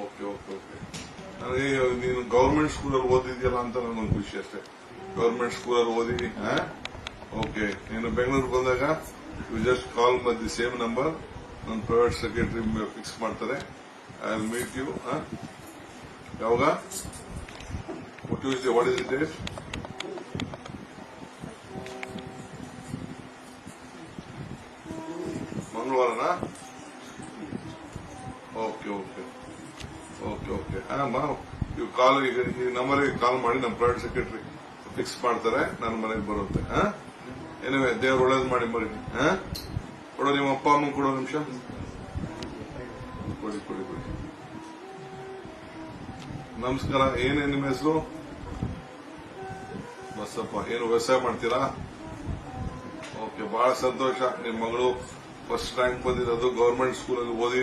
Okay okay okay ನನಗೆ ನೀನು government ಸ್ಕೂಲಲ್ಲಿ ಓದಿದ್ಯಲ್ಲ ಅಂತ ನನಗೊಂದು ಖುಷಿ ಅಷ್ಟೇ. ಗೌರ್ಮೆಂಟ್ ಸ್ಕೂಲಲ್ಲಿ ಓದಿ ಓಕೆ ನೀನು ಬೆಂಗಳೂರು ಬಂದಾಗ ಯು ಜಸ್ಟ್ ಕಾಲ್ ಮಾಡಿ ಸೇಮ್ ನಂಬರ್ ನನ್ನ ಪ್ರೈವೇಟ್ ಸೆಕ್ರೆಟರಿ ಫಿಕ್ಸ್ ಮಾಡ್ತಾರೆ. ಐ ವಿಲ್ ಮೀಟ್ ಯು ಯಾವಾಗ? ಟ್ಯೂಸ್ಡೇ ವಾಟ್ ಇಸ್ ಇಟ್ ಮಂಗಳವಾರನಾ? ಓಕೆ ಓಕೆ ಓಕೆ ಓಕೆ ಅಮ್ಮ ಇವು ಕಾಲ್ ಈಗ ನಂಬರಿಗೆ ಕಾಲ್ ಮಾಡಿ ನಮ್ಮ ಪ್ರೈವೇಟ್ ಸೆಕ್ರೆಟರಿ ಫಿಕ್ಸ್ ಮಾಡ್ತಾರೆ. ನನ್ನ ಮನೆಗೆ ಬರುತ್ತೆ ಹಾ? ಏನಿವೆ ದೇವ್ರು ಒಳ್ಳೇದು ಮಾಡಿ ಬರಿ ಕೊಡೋ, ನಿಮ್ಮ ಅಪ್ಪ, ಅಮ್ಮ ಕೊಡೋ ನಿಮಿಷ. ಕೊಡಿ ಕೊಡಿ ಕೊಡಿ. ನಮಸ್ಕಾರ. ಏನೇ ನಿಮ್ಮ ಹೆಸರು? ಬಸಪ್ಪ. ಏನು ವ್ಯವಸಾಯ ಮಾಡ್ತೀರಾ? ಓಕೆ ಬಹಳ ಸಂತೋಷ. ನಿಮ್ಮ ಮಗಳು ಫಸ್ಟ್ ರ್ಯಾಂಕ್ ಬಂದಿರೋದು ಗೌರ್ಮೆಂಟ್ ಸ್ಕೂಲಲ್ಲಿ ಓದಿ